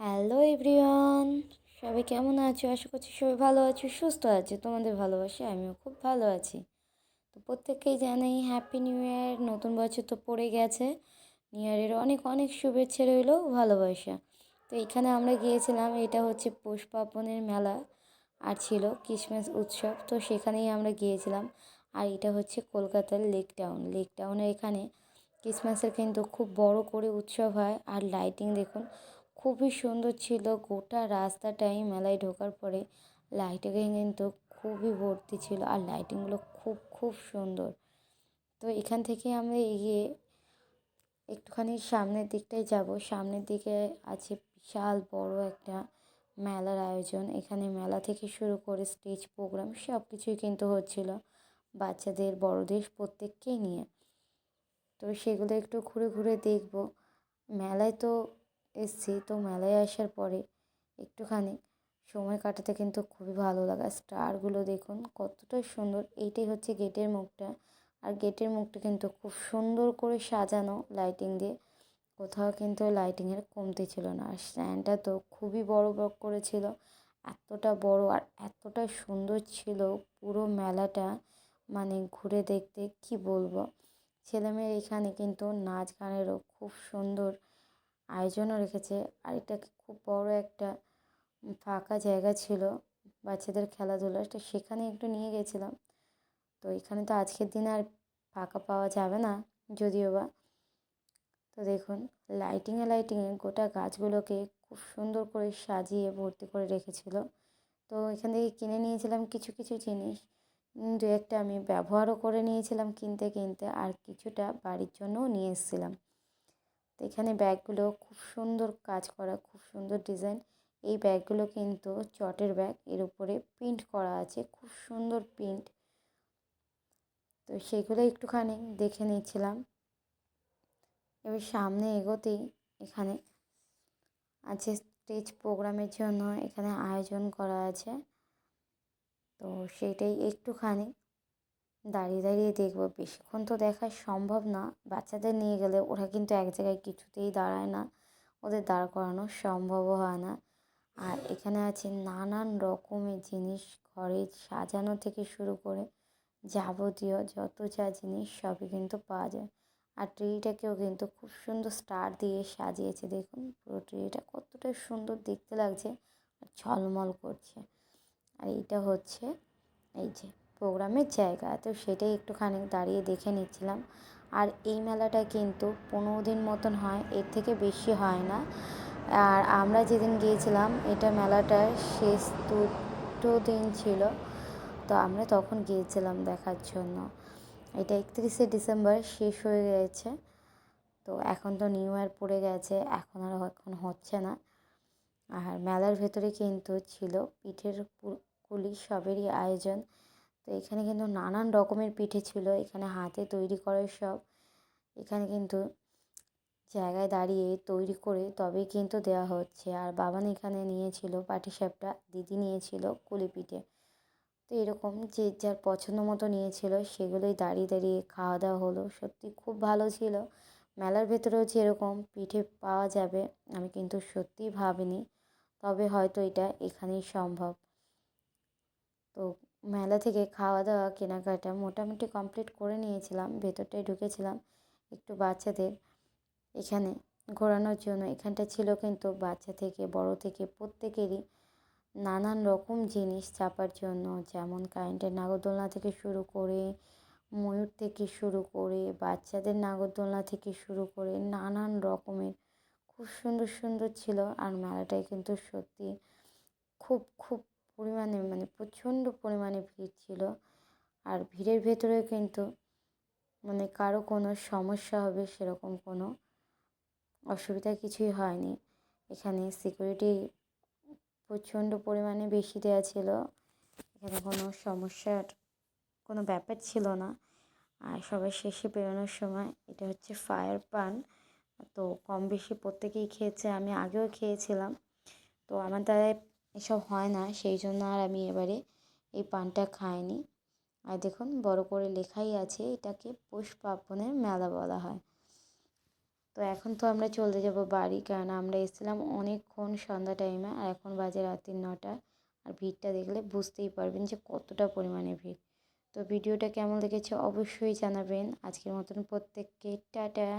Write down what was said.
Hello everyone সবাই কেমন আছো? আশা করছি সবাই ভালো আছো, সুস্থ আছে, তোমাদের ভালোবাসে আমিও খুব ভালো আছি। তো প্রত্যেককেই জানাই হ্যাপি নিউ ইয়ার নতুন বছর তো পড়ে গেছে। নিউ ইয়ারের অনেক অনেক শুভেচ্ছা রইল, ভালোবাসা। তো এখানে আমরা গিয়েছিলাম, এটা হচ্ছে পৌষ পার্বণের মেলা আর ছিল ক্রিসমাস উৎসব। তো সেখানেই আমরা গিয়েছিলাম। আর এটা হচ্ছে কলকাতার লেক টাউন লেক টাউনের এখানে ক্রিসমাসের কিন্তু খুব বড় করে উৎসব হয়। আর লাইটিং দেখুন খুবই সুন্দর ছিল। গোটা রাস্তাটাই মেলায় ঢোকার পরে লাইটিংয়ে কিন্তু খুবই ভর্তি ছিল আর লাইটিংগুলো খুব খুব সুন্দর। তো এখান থেকে আমরা এগিয়ে একটুখানি সামনের দিকটায় যাব। সামনের দিকে আছে বিশাল বড় একটা মেলার আয়োজন। এখানে মেলা থেকে শুরু করে স্টেজ প্রোগ্রাম সব কিছুই কিন্তু হচ্ছিল বাচ্চাদের, বড়দের প্রত্যেককেই নিয়ে। তো সেগুলো একটু ঘুরে ঘুরে দেখব। মেলায় তো এসছি তো মেলায় আসার পরে একটুখানি সময় কাটাতে কিন্তু খুবই ভালো লাগা। স্টারগুলো দেখুন, কতটা সুন্দর। এইটাই হচ্ছে গেটের মুখটা। আর গেটের মুখটা কিন্তু খুব সুন্দর করে সাজানো লাইটিং দিয়ে। কোথাও কিন্তু লাইটিংয়ের কমতি ছিল না। আর স্ট্যান্ডটা তো খুবই বড় বড় করেছিল। এতটা বড় আর এতটা সুন্দর ছিল পুরো মেলাটা। মানে ঘুরে দেখতে কি বলব? ছেলেমেয়ের এখানে কিন্তু নাচ গানেরও খুব সুন্দর। আয়োজনও রেখেছে। আর এটা খুব বড় একটা ফাঁকা জায়গা ছিল বাচ্চাদের খেলাধুলার, তো সেখানে একটু নিয়ে গেছিলাম। তো এখানে তো আজকের দিনে আর ফাঁকা পাওয়া যাবে না যদিও বা। তো দেখুন লাইটিংয়ে লাইটিংয়ে গোটা গাছগুলোকে খুব সুন্দর করে সাজিয়ে ভর্তি করে রেখেছিল। তো এখান থেকে কিনে নিয়েছিলাম কিছু কিছু জিনিস। দু একটা আমি ব্যবহারও করে নিয়েছিলাম কিনতে কিনতে, আর কিছুটা বাড়ির জন্যও নিয়ে এসেছিলাম। তো এখানে ব্যাগগুলো খুব সুন্দর কাজ করা, খুব সুন্দর ডিজাইন। এই ব্যাগগুলো কিন্তু চটের ব্যাগ, এর উপরে প্রিন্ট করা আছে, খুব সুন্দর প্রিন্ট। তো সেগুলো একটুখানি দেখে নিচ্ছিলাম। এবার সামনে এগোতেই এখানে আছে স্টেজ প্রোগ্রামের জন্য এখানে আয়োজন করা আছে। তো সেটাই একটুখানি দাঁড়িয়ে দাঁড়িয়ে দেখব। বেশিক্ষণ তো দেখা সম্ভব না। বাচ্চাদের নিয়ে গেলে ওরা কিন্তু এক জায়গায় কিছুতেই দাঁড়ায় না। ওদের দাঁড় করানো সম্ভবও হয় না। আর এখানে আছে নানান রকমের জিনিস, ঘরে সাজানো থেকে শুরু করে যাবতীয় যত যা জিনিস সবই কিন্তু পাওয়া যায়। আর ট্রিটাকেও কিন্তু খুব সুন্দর স্টার দিয়ে সাজিয়েছে। দেখুন, পুরো ট্রিটা কতটা সুন্দর দেখতে লাগছে আর ঝলমল করছে। আর এইটা হচ্ছে, এই যে প্রোগ্রামের জায়গা। তো সেটাই একটুখানি দাঁড়িয়ে দেখে নিচ্ছিলাম। আর এই মেলাটা কিন্তু পনেরো দিন মতন হয়, এর থেকে বেশি হয় না। আর আমরা যেদিন গিয়েছিলাম, এটা মেলাটার শেষ দুটো দিন ছিল। তো আমরা তখন গিয়েছিলাম দেখার জন্য। এটা একত্রিশে ডিসেম্বর, শেষ হয়ে গেছে। তো এখন তো নিউ ইয়ার পড়ে গেছে, এখন আর এখন হচ্ছে না। আর মেলার ভেতরে কিন্তু ছিল, পিঠের কুলি সবেরই আয়োজন। তো এখানে কিন্তু নানান রকমের পিঠে ছিল, এখানে হাতে তৈরি করে সব। এখানে কিন্তু জায়গায় দাঁড়িয়ে তৈরি করে তবেই কিন্তু দেওয়া হচ্ছে। আর বাবান এখানে নিয়েছিল পাটিসাপটা, দিদি নিয়েছিল কুলি পিঠে। তো এরকম যে যার পছন্দ মতো নিয়েছিল, সেগুলোই দাঁড়িয়ে দাঁড়িয়ে খাওয়া দাওয়া হলো। সত্যি খুব ভালো ছিল। মেলার ভেতরেও যে এরকম পিঠে পাওয়া যাবে, আমি কিন্তু সত্যিই ভাবিনি। তবে হয়তো এটা এখানেই সম্ভব। তো মেলা থেকে খাওয়া দাওয়া, কেনাকাটা মোটামুটি কমপ্লিট করে নিয়েছিলাম, ভেতরটায় ঢুকেছিলাম একটু বাচ্চাদের এখানে ঘোরানোর জন্য। এখানটা ছিল কিন্তু বাচ্চা থেকে, বড় থেকে প্রত্যেকেরই নানান রকম জিনিস চাপার জন্য, যেমন কারেন্টের নাগরদোলনা থেকে শুরু করে, ময়ূর থেকে শুরু করে, বাচ্চাদের নাগরদোলনা থেকে শুরু করে নানান রকমের। খুব সুন্দর সুন্দর ছিল আর মেলাটায় কিন্তু সত্যি খুব খুব পরিমাণে মানে প্রচণ্ড পরিমাণে ভিড় ছিল। আর ভিড়ের ভেতরে কিন্তু মানে কারও কোনো সমস্যা হবে সেরকম কোনো অসুবিধা কিছুই হয়নি। এখানে সিকিউরিটি প্রচণ্ড পরিমাণে বেশি দেওয়া ছিল। এখানে কোনো সমস্যার কোনো ব্যাপার ছিল না। আর সবাই শেষে বেরোনোর সময় এটা হচ্ছে ফায়ার পান তো কম বেশি প্রত্যেকেই খেয়েছে, আমি আগেও খেয়েছিলাম। তো আমার দ্বারাই এসব হয় না, সেই জন্য আর আমি এবারে এই পানটা খাইনি। আর দেখুন, বড় করে লেখাই আছে, এটাকে পৌষ পার্বণের মেলা বলা হয়। তো এখন তো আমরা চলে যাব বাড়ি কারণ আমরা এসেছিলাম অনেকক্ষণ সন্ধ্যা টাইমে আর এখন বাজে রাত্রি নটা, আর ভিড়টা দেখলে বুঝতেই পারবেন যে কতটা পরিমাণে ভিড়। তো ভিডিওটা কেমন লেগেছে অবশ্যই জানাবেন। আজকের মতন প্রত্যেককে, টাটা!